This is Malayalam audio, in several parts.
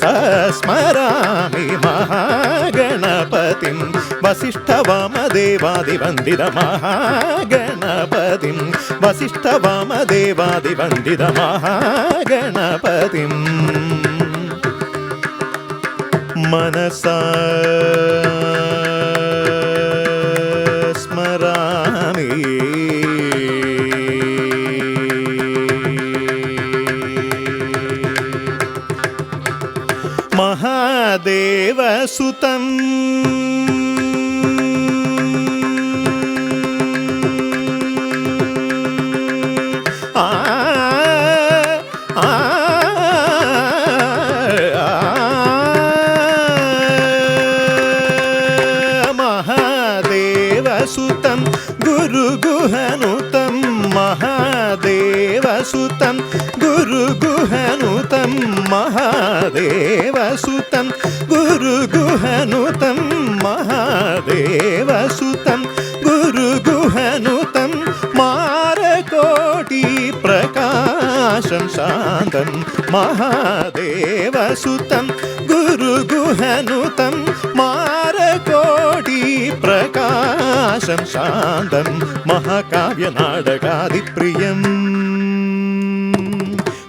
സസ്മരാമി മഹാഗണപതിം. വസിഷ്ഠവാമദേവാദിവന്ദിത മഹാഗണപതിം വസിഷ്ഠവാമദേവാദിവന്ദിത മഹാഗണപതിം. മനസാ സ്മരാമി സുതം సుతం గురు గుహనుతం మహాదేవ సుతం గురు గుహనుతం మహా മഹാദേവസുതം ഗുരുഗുഹനുതം മഹാദേവസുതം ഗുരുഗുഹനുതം മാരകോടി പ്രകാശം ശാന്തം മഹാദേവസുതം ഗുരുഗുഹനുതം മാരകോടി പ്രകാശം ശാന്തം മഹാകാവ്യനാടകാതിപ്രിയം.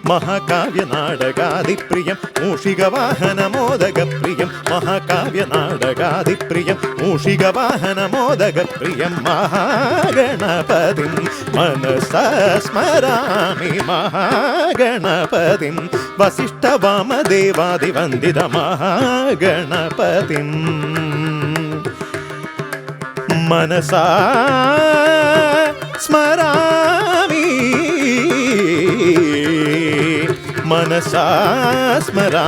മഹാകാവ്യനാടകാതിപ്രിയം മൂഷികവാഹനമോദകപ്രിയം മഹാകാവ്യനാടകാതിപ്രിയം മൂഷികവാഹനമോദകപ്രിയം മഹാഗണപതിം മനസ്മരാമി മഹാഗണപതിം വസിഷ്ഠവാമദേവാദിവന്ദിത മഹാഗണപതിം. മനസാ സ്മരാ മനസാസ്മരാമേ